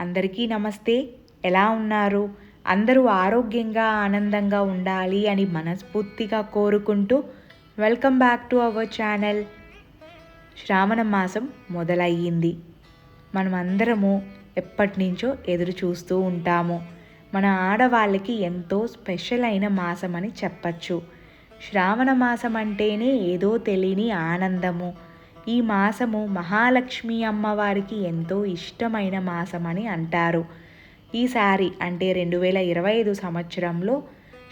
అందరికీ నమస్తే. ఎలా ఉన్నారు? అందరూ ఆరోగ్యంగా ఆనందంగా ఉండాలి అని మనస్ఫూర్తిగా కోరుకుంటూ welcome back to our channel. Shravana మాసం మొదలయ్యింది. మనం అందరము ఎప్పటి నుంచో ఎదురు చూస్తూ ఉంటాము. మన ఆడవాళ్ళకి ఎంతో స్పెషల్ అయిన మాసం అని చెప్పచ్చు. శ్రావణ మాసం అంటేనే ఏదో తెలియని ఆనందము. ఈ మాసము మహాలక్ష్మి అమ్మవారికి ఎంతో ఇష్టమైన మాసం అని అంటారు ఈసారి అంటే రెండు వేల ఇరవై ఐదు సంవత్సరంలో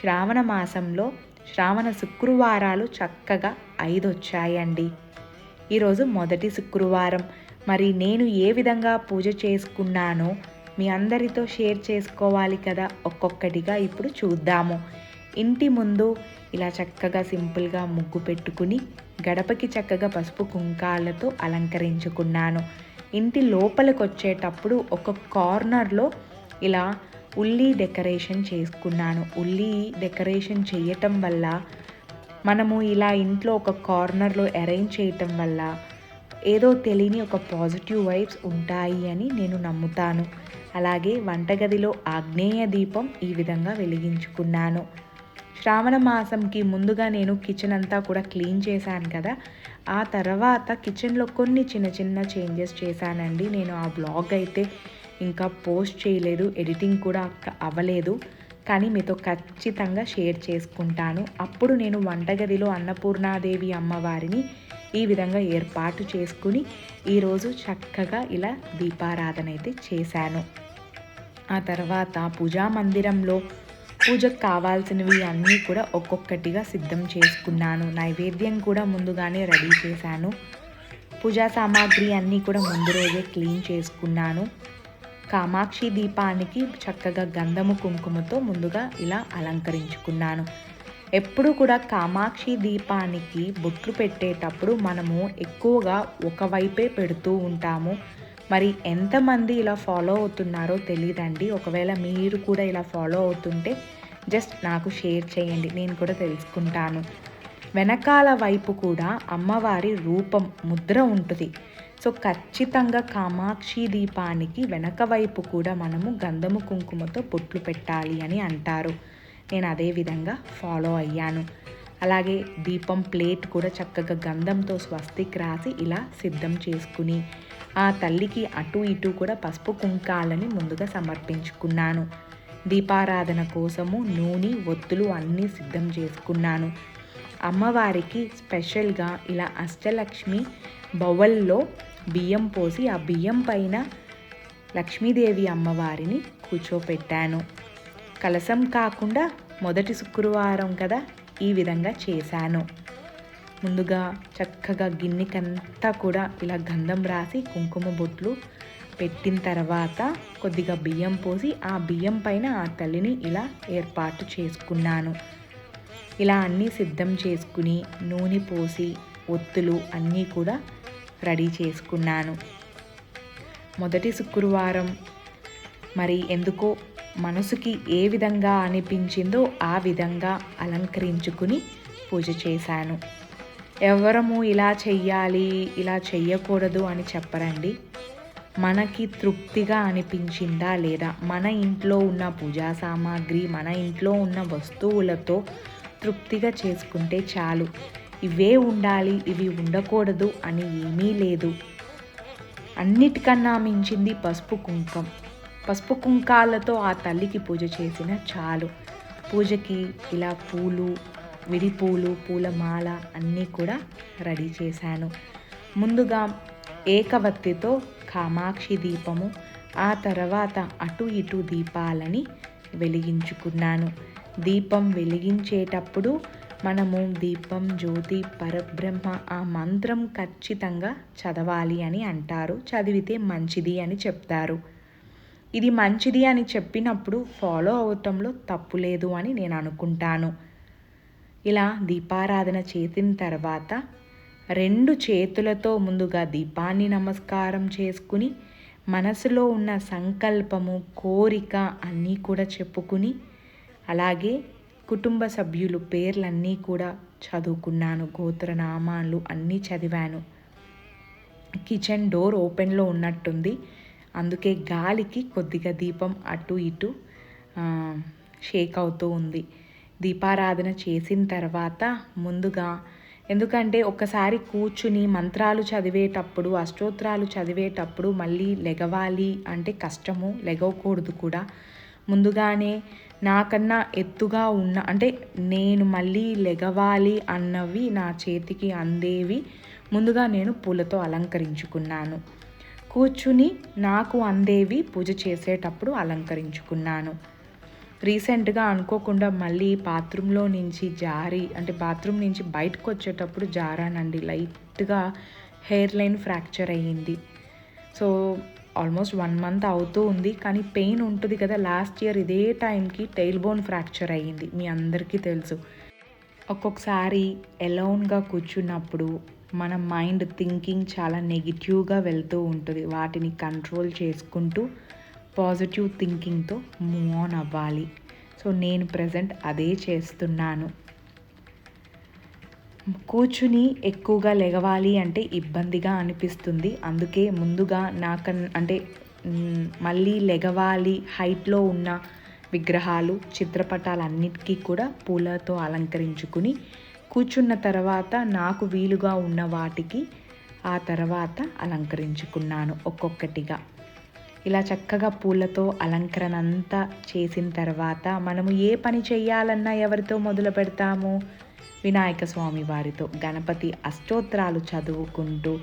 శ్రావణ మాసంలో శ్రావణ శుక్రవారాలు చక్కగా ఐదు వచ్చాయండి ఈరోజు మొదటి శుక్రవారం. మరి నేను ఏ విధంగా పూజ చేసుకున్నానో మీ అందరితో షేర్ చేసుకోవాలి కదా? ఒక్కొక్కటిగా ఇప్పుడు చూద్దాము. ఇంటి ముందు ఇలా చక్కగా సింపుల్గా ముగ్గు పెట్టుకుని గడపకి చక్కగా పసుపు కుంకాలతో అలంకరించుకున్నాను. ఇంటి లోపలికి వచ్చేటప్పుడు ఒక కార్నర్లో ఇలా ఉల్లి డెకరేషన్ చేసుకున్నాను. ఉల్లి డెకరేషన్ చేయటం వల్ల మనము ఇలా ఇంట్లో ఒక కార్నర్లో అరేంజ్ చేయటం వల్ల ఏదో తెలియని ఒక పాజిటివ్ వైబ్స్ ఉంటాయి అని నేను నమ్ముతాను. అలాగే వంటగదిలో ఆగ్నేయ దీపం ఈ విధంగా వెలిగించుకున్నాను. శ్రావణ మాసంకి ముందుగా నేను కిచెన్ అంతా కూడా క్లీన్ చేశాను కదా. ఆ తర్వాత కిచెన్లో కొన్ని చిన్న చిన్న చేంజెస్ చేశానండి. నేను ఆ బ్లాగ్ అయితే ఇంకా పోస్ట్ చేయలేదు ఎడిటింగ్ కూడా అవ్వలేదు. కానీ మీతో ఖచ్చితంగా షేర్ చేసుకుంటాను. అప్పుడు నేను వంటగదిలో అన్నపూర్ణాదేవి అమ్మవారిని ఈ విధంగా ఏర్పాటు చేసుకుని ఈరోజు చక్కగా ఇలా దీపారాధన అయితే చేశాను. ఆ తర్వాత పూజా మందిరంలో పూజకు కావాల్సినవి అన్నీ కూడా ఒక్కొక్కటిగా సిద్ధం చేసుకున్నాను. నైవేద్యం కూడా ముందుగానే రెడీ చేశాను. పూజా సామాగ్రి అన్నీ కూడా ముందు రోజే క్లీన్ చేసుకున్నాను. కామాక్షి దీపానికి చక్కగా గంధము కుంకుమతో ముందుగా ఇలా అలంకరించుకున్నాను. ఎప్పుడు కూడా కామాక్షి దీపానికి బొట్లు పెట్టేటప్పుడు మనము ఎక్కువగా ఒకవైపే పెడుతూ ఉంటాము. మరి ఎంతమంది ఇలా ఫాలో అవుతున్నారో తెలియదండి ఒకవేళ మీరు కూడా ఇలా ఫాలో అవుతుంటే జస్ట్ నాకు షేర్ చేయండి నేను కూడా తెలుసుకుంటాను. వెనకాల వైపు కూడా అమ్మవారి రూపం ముద్ర ఉంటుంది. సో ఖచ్చితంగా కామాక్షి దీపానికి వెనక వైపు కూడా మనము గంధము కుంకుమతో పొట్లు పెట్టాలి అని అంటారు. నేను అదే విధంగా ఫాలో అయ్యాను. అలాగే దీపం ప్లేట్ కూడా చక్కగా గంధంతో స్వస్తికి రాసి ఇలా సిద్ధం చేసుకుని ఆ తల్లికి అటు ఇటు కూడా పసుపు కుంకాలని ముందుగా సమర్పించుకున్నాను. దీపారాధన కోసము నూనె ఒత్తులు అన్నీ సిద్ధం చేసుకున్నాను. అమ్మవారికి స్పెషల్గా ఇలా అష్టలక్ష్మి బౌల్లో బియ్యం పోసి ఆ బియ్యం పైన లక్ష్మీదేవి అమ్మవారిని కూర్చోపెట్టాను. కలసం కాకుండా మొదటి శుక్రవారం కదా ఈ విధంగా చేశాను. ముందుగా చక్కగా గిన్నెకంతా కూడా ఇలా గంధం రాసి కుంకుమ బొట్లు పెట్టిన తర్వాత కొద్దిగా బియ్యం పోసి ఆ బియ్యం పైన ఆ తల్లిని ఇలా ఏర్పాటు చేసుకున్నాను. ఇలా అన్నీ సిద్ధం చేసుకుని నూనె పోసి ఒత్తులు అన్నీ కూడా రెడీ చేసుకున్నాను. మొదటి శుక్రవారం మరి ఎందుకో మనసుకి ఏ విధంగా అనిపించిందో ఆ విధంగా అలంకరించుకుని పూజ చేశాను. ఎవరము ఇలా చెయ్యాలి ఇలా చెయ్యకూడదు అని చెప్పరండి. మనకి తృప్తిగా అనిపించిందా లేదా? మన ఇంట్లో ఉన్న పూజా సామాగ్రి మన ఇంట్లో ఉన్న వస్తువులతో తృప్తిగా చేసుకుంటే చాలు. ఇవే ఉండాలి ఇవి ఉండకూడదు అని ఏమీ లేదు. అన్నిటికన్నా మించింది పసుపు కుంకం. పసుపు కుంకాలతో ఆ తల్లికి పూజ చేసిన చాలు. పూజకి ఇలా పూలు విడి పూలు పూలమాల అన్నీ కూడా రెడీ చేశాను. ముందుగా ఏకవత్తితో కామాక్షి దీపము ఆ తర్వాత అటు ఇటు దీపాలని వెలిగించుకున్నాను. దీపం వెలిగించేటప్పుడు మనము దీపం జ్యోతి పరబ్రహ్మ ఆ మంత్రం ఖచ్చితంగా చదవాలి అని అంటారు. చదివితే మంచిది అని చెప్తారు. ఇది మంచిది అని చెప్పినప్పుడు ఫాలో అవటంలో తప్పు లేదు అని నేను అనుకుంటాను. ఇలా దీపారాధన చేసిన తర్వాత రెండు చేతులతో ముందుగా దీపాన్ని నమస్కారం చేసుకుని మనసులో ఉన్న సంకల్పము కోరిక అన్నీ కూడా చెప్పుకుని అలాగే కుటుంబ సభ్యులు పేర్లన్నీ కూడా చదువుకున్నాను గోత్రనామాలు అన్నీ చదివాను. కిచెన్ డోర్ ఓపెన్లో ఉన్నట్టుంది. అందుకే గాలికి కొద్దిగా దీపం అటు ఇటు షేక్ అవుతూ ఉంది. దీపారాధన చేసిన తర్వాత ముందుగా ఎందుకంటే ఒకసారి కూర్చుని మంత్రాలు చదివేటప్పుడు అష్టోత్తరాలు చదివేటప్పుడు మళ్ళీ లెగవాలి అంటే కష్టము లెగవకూడదు కూడా. ముందుగానే నాకన్నా ఎత్తుగా ఉన్న అంటే నేను మళ్ళీ లెగవాలి అన్నవి నా చేతికి అందేవి. ముందుగా నేను పూలతో అలంకరించుకున్నాను. కూర్చుని నాకు అందేవి పూజ చేసేటప్పుడు అలంకరించుకున్నాను. రీసెంట్గా అనుకోకుండా మళ్ళీ బాత్రూంలో నుంచి జారి అంటే బాత్రూమ్ నుంచి బయటకు వచ్చేటప్పుడు జారానండి. లైట్గా హెయిర్ లైన్ ఫ్రాక్చర్ అయ్యింది. సో ఆల్మోస్ట్ వన్ మంత్ అవుతూ ఉంది. కానీ పెయిన్ ఉంటుంది కదా లాస్ట్ ఇయర్ ఇదే టైంకి టైల్ బోన్ ఫ్రాక్చర్ అయ్యింది. మీ అందరికీ తెలుసు. ఒక్కొక్కసారి ఎలోన్గా కూర్చున్నప్పుడు మన మైండ్ థింకింగ్ చాలా నెగిటివ్గా వెళ్తూ ఉంటుంది. వాటిని కంట్రోల్ చేసుకుంటూ పాజిటివ్ థింకింగ్తో మూవ్ ఆన్ అవ్వాలి. సో నేను ప్రజెంట్ అదే చేస్తున్నాను. కూర్చుని ఎక్కువగా లెగవాలి అంటే ఇబ్బందిగా అనిపిస్తుంది. అందుకే ముందుగా నాకన్ అంటే మళ్ళీ లెగవాలి హైట్లో ఉన్న విగ్రహాలు చిత్రపటాలన్నిటికీ కూడా పూలతో అలంకరించుకుని కూర్చున్న తర్వాత నాకు వీలుగా ఉన్న వాటికి ఆ తర్వాత అలంకరించుకున్నాను ఒక్కొక్కటిగా. ఇలా చక్కగా పూలతో అలంకరణ అంతా చేసిన తర్వాత మనము ఏ పని చేయాలన్నా ఎవరితో మొదలు పెడతాము? వినాయక స్వామి వారితో గణపతి అష్టోత్తరాలు చదువుకుంటూ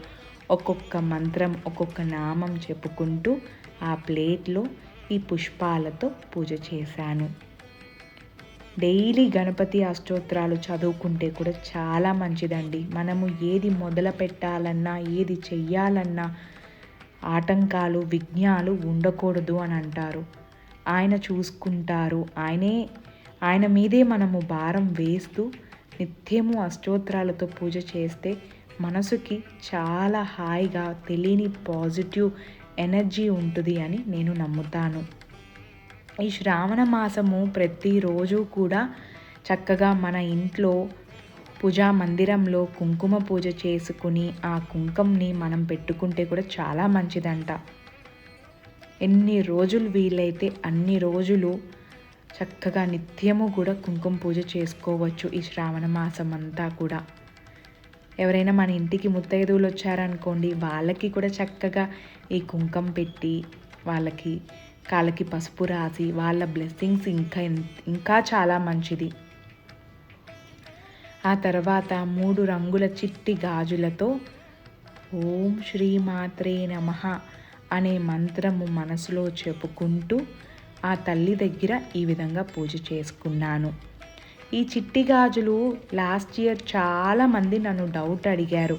ఒక్కొక్క మంత్రం ఒక్కొక్క నామం చెప్పుకుంటూ ఆ ప్లేట్లో ఈ పుష్పాలతో పూజ చేశాను. డైలీ గణపతి అష్టోత్తరాలు చదువుకుంటే కూడా చాలా మంచిదండి. మనము ఏది మొదలు పెట్టాలన్నా ఏది చెయ్యాలన్నా ఆటంకాలు విఘ్నాలు ఉండకూడదు అని అంటారు. ఆయన చూసుకుంటారు. ఆయనే ఆయన మీదే మనము భారం వేస్తూ నిత్యము అష్టోత్తరాలతో పూజ చేస్తే మనసుకి చాలా హాయిగా తెలియని పాజిటివ్ ఎనర్జీ ఉంటుంది అని నేను నమ్ముతాను. ఈ శ్రావణ మాసము ప్రతిరోజు కూడా చక్కగా మన ఇంట్లో పూజా మందిరంలో కుంకుమ పూజ చేసుకుని ఆ కుంకుమని మనం పెట్టుకుంటే కూడా చాలా మంచిదంట. ఎన్ని రోజులు వీలైతే అన్ని రోజులు చక్కగా నిత్యము కూడా కుంకుమ పూజ చేసుకోవచ్చు ఈ శ్రావణ మాసం అంతా కూడా. ఎవరైనా మన ఇంటికి ముత్తైదువులు వచ్చారనుకోండి వాళ్ళకి కూడా చక్కగా ఈ కుంకం పెట్టి వాళ్ళకి కాళ్ళకి పసుపు రాసి వాళ్ళ బ్లెస్సింగ్స్ ఇంకా ఇంకా చాలా మంచిది. ఆ తర్వాత మూడు రంగుల చిట్టి గాజులతో ఓం శ్రీమాత్రే నమ అనే మంత్రము మనసులో చెప్పుకుంటూ ఆ తల్లి దగ్గర ఈ విధంగా పూజ చేసుకున్నాను. ఈ చిట్టి గాజులు లాస్ట్ ఇయర్ చాలామంది నన్ను డౌట్ అడిగారు.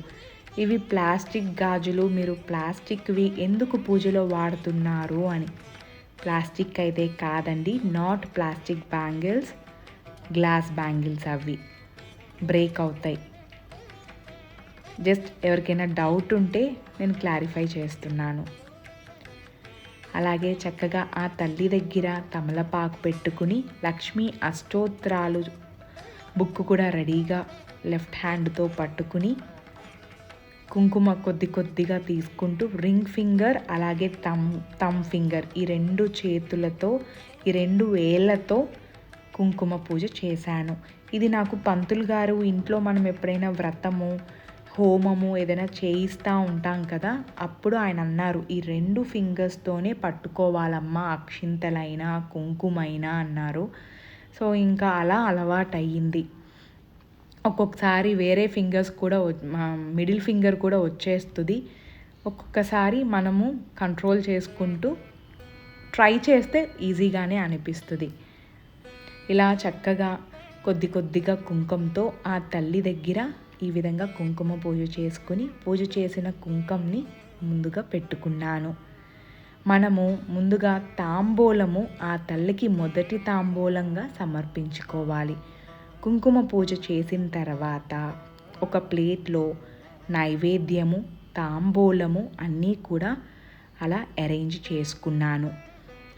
ఇవి ప్లాస్టిక్ గాజులు మీరు ప్లాస్టిక్వి ఎందుకు పూజలో వాడుతున్నారు అని. ప్లాస్టిక్ అయితే కాదండి not plastic bangles glass bangles అవి బ్రేక్ అవుతాయి. జస్ట్ ఎవరికైనా డౌట్ ఉంటే నేను క్లారిఫై చేస్తున్నాను. అలాగే చక్కగా ఆ తల్లి దగ్గర తమలపాకు పెట్టుకుని లక్ష్మీ అష్టోత్తరాలు బుక్ కూడా రెడీగా లెఫ్ట్ హ్యాండ్తో పట్టుకుని కుంకుమ కొద్ది కొద్దిగా తీసుకుంటూ రింగ్ ఫింగర్ అలాగే తమ్ తమ్ ఫింగర్ ఈ రెండు చేతులతో ఈ రెండు వేళ్ళతో కుంకుమ పూజ చేశాను. ఇది నాకు పంతులు గారు ఇంట్లో మనం ఎప్పుడైనా వ్రతము హోమము ఏదైనా చేయిస్తూ ఉంటాం కదా అప్పుడు ఆయన అన్నారు ఈ రెండు ఫింగర్స్తోనే పట్టుకోవాలమ్మా అక్షింతలైనా కుంకుమైనా అన్నారు. సో ఇంకా అలా అలవాటయ్యింది. ఒక్కొక్కసారి వేరే ఫింగర్స్ కూడా మిడిల్ ఫింగర్ కూడా వచ్చేస్తుంది. ఒక్కొక్కసారి మనము కంట్రోల్ చేసుకుంటూ ట్రై చేస్తే ఈజీగానే అనిపిస్తుంది. ఇలా చక్కగా కొద్ది కొద్దిగా కుంకుమతో ఆ తల్లి దగ్గర ఈ విధంగా కుంకుమ పూజ చేసుకుని పూజ చేసిన కుంకుమని ముందుగా పెట్టుకున్నాను. మనము ముందుగా తాంబూలము ఆ తల్లికి మొదటి తాంబూలంగా సమర్పించుకోవాలి. కుంకుమ పూజ చేసిన తర్వాత ఒక ప్లేట్లో నైవేద్యము తాంబూలము అన్నీ కూడా అలా అరేంజ్ చేసుకున్నాను.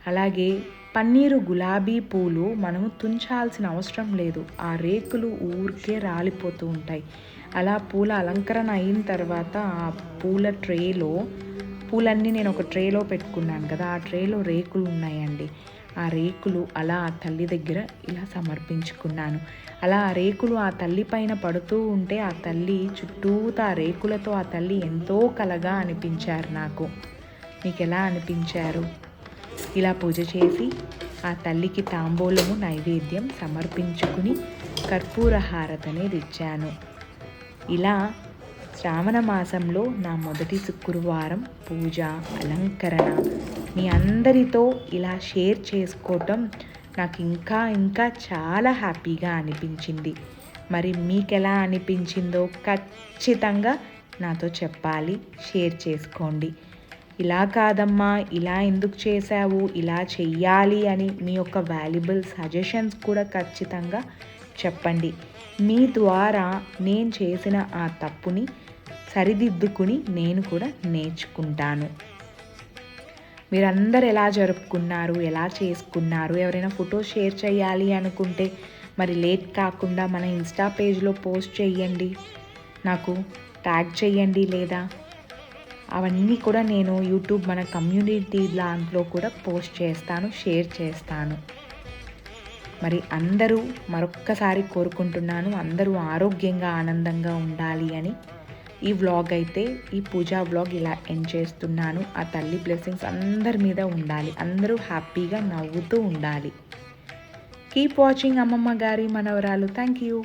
అలాగే పన్నీరు గులాబీ పూలు మనము తుంచాల్సిన అవసరం లేదు. ఆ రేకులు ఊరికే రాలిపోతూ ఉంటాయి. అలా పూల అలంకరణ అయిన తర్వాత ఆ పూల ట్రేలో పూలన్నీ నేను ఒక ట్రేలో పెట్టుకున్నాను కదా ఆ ట్రేలో రేకులు ఉన్నాయండి. ఆ రేకులు అలా ఆ తల్లి దగ్గర ఇలా సమర్పించుకున్నాను. అలా ఆ రేకులు ఆ తల్లి పైన పడుతూ ఉంటే ఆ తల్లి చుట్టూతా ఆ రేకులతో ఆ తల్లి ఎంతో కలగా అనిపించారు నాకు. మీకు ఎలా అనిపించారు? ఇలా పూజ చేసి ఆ తల్లికి తాంబూలము నైవేద్యం సమర్పించుకుని కర్పూర హారతనేది ఇచ్చాను ఇలా శ్రావణ మాసంలో నా మొదటి శుక్రవారం పూజ అలంకరణ మీ అందరితో ఇలా షేర్ చేసుకోవటం నాకు ఇంకా ఇంకా చాలా హ్యాపీగా అనిపించింది. మరి మీకు ఎలా అనిపించిందో ఖచ్చితంగా నాతో చెప్పాలి షేర్ చేసుకోండి. ఇలా కాదమ్మా ఇలా ఎందుకు చేశావు ఇలా చెయ్యాలి అని మీ యొక్క వాల్యుబుల్ సజెషన్స్ కూడా ఖచ్చితంగా చెప్పండి. మీ ద్వారా నేను చేసిన ఆ తప్పుని సరిదిద్దుకుని నేను కూడా నేర్చుకుంటాను. మీరందరు ఎలా జరుపుకున్నారు ఎలా చేసుకున్నారు ఎవరైనా ఫోటో షేర్ చేయాలి అనుకుంటే మరి లేట్ కాకుండా మన ఇన్స్టా పేజ్లో పోస్ట్ చేయండి. నాకు ట్యాగ్ చేయండి లేదా అవన్నీ కూడా నేను యూట్యూబ్ మన కమ్యూనిటీ దాంట్లో కూడా పోస్ట్ చేస్తాను షేర్ చేస్తాను. మరి అందరూ మరొక్కసారి కోరుకుంటున్నాను అందరూ ఆరోగ్యంగా ఆనందంగా ఉండాలి అని ఈ వ్లాగ్ అయితే ఈ పూజా వ్లాగ్ ఇలా ఎండ్ చేస్తున్నాను. ఆ తల్లి బ్లెస్సింగ్స్ అందరి మీద ఉండాలి అందరూ హ్యాపీగా నవ్వుతూ ఉండాలి. కీప్ వాచింగ్ అమ్మమ్మ గారి మనవరాలు. Thank you